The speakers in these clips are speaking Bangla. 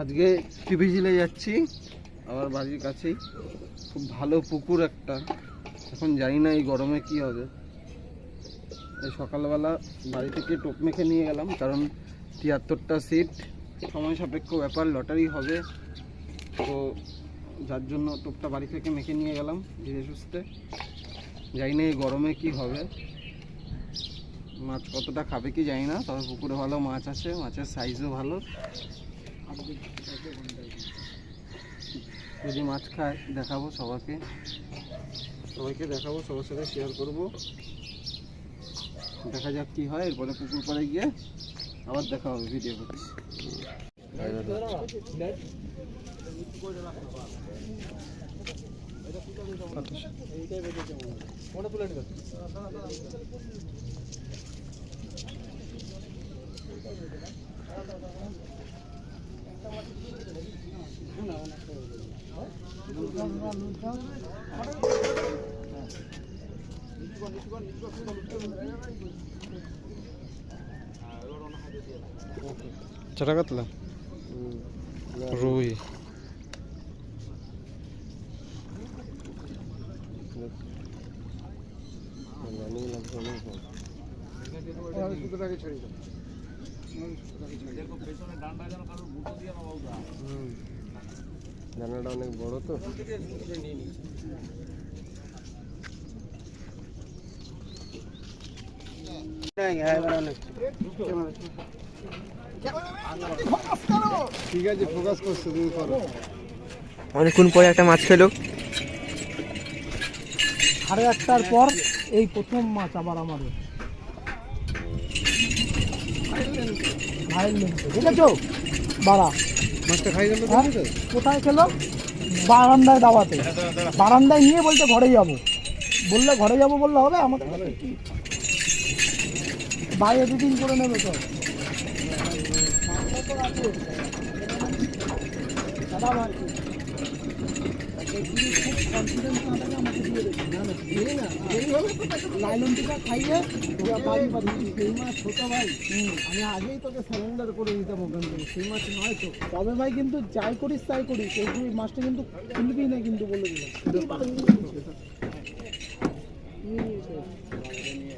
আজকে টিভি ঝিলে যাচ্ছি, আমার বাড়ির কাছেই। খুব ভালো পুকুর একটা। এখন জানি না এই গরমে কি হবে। সকালবেলা বাড়ি থেকে টোপ মেখে নিয়ে গেলাম, কারণ তিয়াত্তরটা সিট সময় সাপেক্ষ ব্যাপার লটারি হবে। তো যার জন্য টোপটা বাড়ি থেকে মেখে নিয়ে গেলাম ধীরে সুস্থে। জানি না এই গরমে কি হবে। মাছ কতটা খাবে কি জানি না, তবে পুকুরে ভালো মাছ আছে, মাছের সাইজও ভালো। যদি মাছ খায়, দেখাবো সবাইকে। সবাইকে দেখাবো, সবার সাথে শেয়ার করব। দেখা যাক কি হয়, এরপরে পুকুর পাড়ে গিয়ে আবার দেখা হবে ভিডিও করতে চাটা কাতলা? রুই। দানাটা অনেক বড় তো। ঠিক আছে ফোকাস করছ তুমি করো। অনেকক্ষণ পরে একটা মাছ খেলো। সাড়ে আটটার পর এই প্রথম মাছ আবার আমাদের। দেখেছ? বাড়া। মাছটা খাই গেল হ্যাঁ? কোথায় খেলো? বারান্দায় দাওয়াতে। বারান্দায় নিয়ে বলছে ঘরে যাব। বললে ঘরে যাব বললে হবে আমাদের বাই এডিটিং করে নেবে তো। ভাই মাছ ভাই। আমি আগেই তোকে করে দিতাম ওখান থেকে। সেই মাছ নয় তো। তবে ভাই কিন্তু যাই করিস তাই করিস। এই মাছটা কিন্তু খুলবি না কিন্তু বলে দিলাম ঠিক আছে ঠিক আছে ওই যে নিশ্চিন্ত টাকা পিল্লা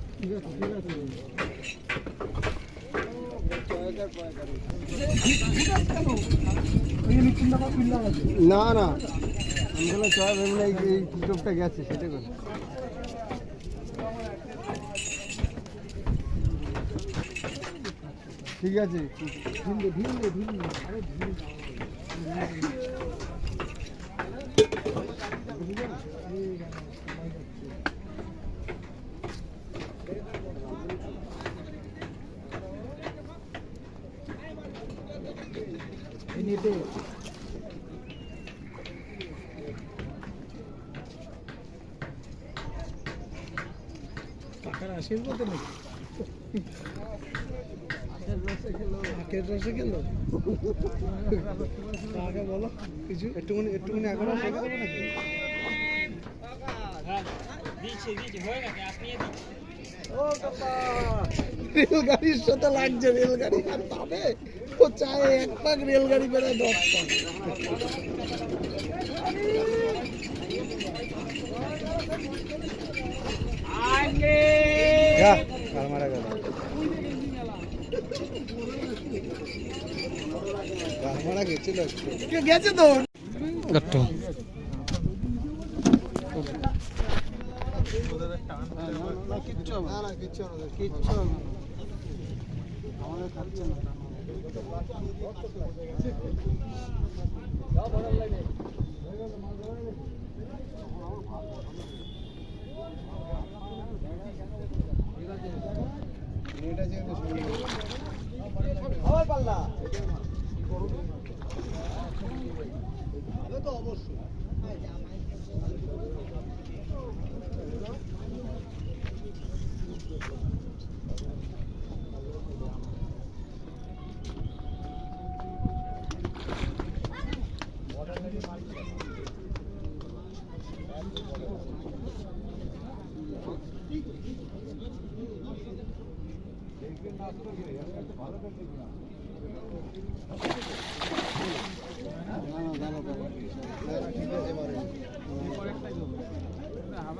আছে না না। আমি বলে চয় ভেবে এই টোপটা গেছে, সেটা করে। ঠিক আছে। ঢিললে ঢিললে ঢিললে নেটে টাকার আশীর্বাদ নাকি আখের রসে গেল। আগে বলো কিছু একটুখানি একটুখানি এখন শেখা দেবো নাকি ও কাকা রেলগাড়ির সাথে লাগছে রেলগাড়ি আর পাবে? ও চায় এক পাক রেলগাড়ি বেড়ে দশ পাক। যা কাল মারা গেল। মারা গেছিল। গেছে তো কিচ্ছু না কিচ্ছু হবে কিচ্ছু হবে আমাদের না। এটা তো অবশ্যই আরও দিবেন কমজোর মনে করলে হ্যাঁ তাড়াতাড়ি হয়। তাড়াতাড়ি হয়। তাড়াতাড়ি হয়। ও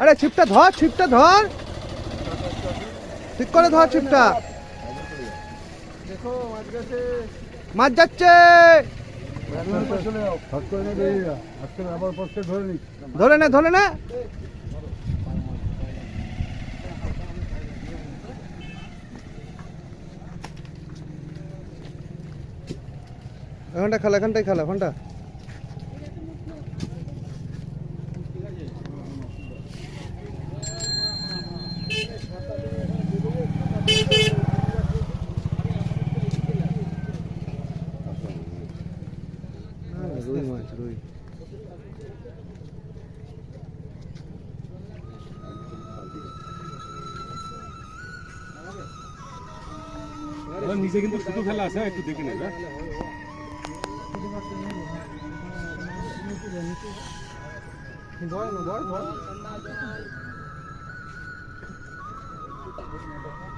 আরে ছিপটা ধর ছিপটা ধর। ঠিক করে ধর ছিপটা। দেখো মাছ যাচ্ছে। ধরে নে ধরে নে। এখানটা খেলা এখানটাই খেলা এখানটা। রুই নিচে কিন্তু শুধু খেলা আছে একটু দেখে নেবে।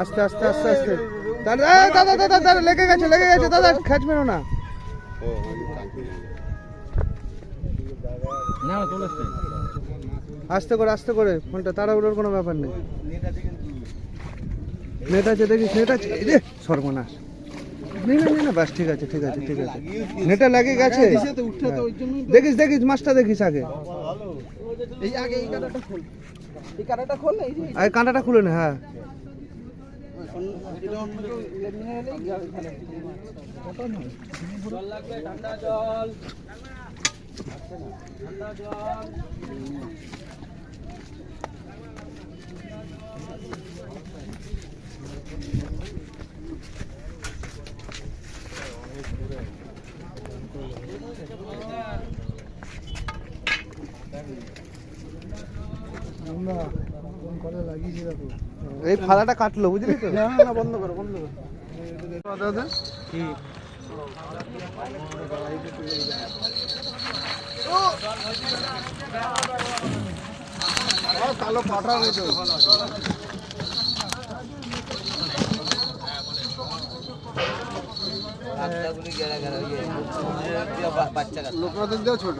আস্তে আস্তে আস্তে আস্তে। দাদা দাদা দাদা দাদা লেগে গেছে লেগে গেছে। দাদা খেচ মেরো না। আস্তে। করে আস্তে করে ফোনটা তাড়াহুড়োর কোনো ব্যাপার নেই। নেট আছে দেখিস নেট আছে রে সর্বনাশ। না না বাস ঠিক আছে ঠিক আছে ঠিক আছে। নেটটা লাগিয়ে গেছে? তো- দেখিস দেখিস মাছটা দেখিস আগে। এই আগে এই কাটাটা খোল। এই কাটাটা খোল এই আগে কাঁটাটা খুলে নে হ্যাঁ। অন্য- এটা অন্য কেউ লেগে গেলে গিয়ে এখানে ওটা নয়। আমরা কোন কলে লাগিয়েছি দেখো এই ফালাটা কাটলো বুঝলি তো? না না বন্ধ করো বন্ধ করো। দাদা কালো পাঠা হয়েছে লোকনাথের দেওয়া ছোট।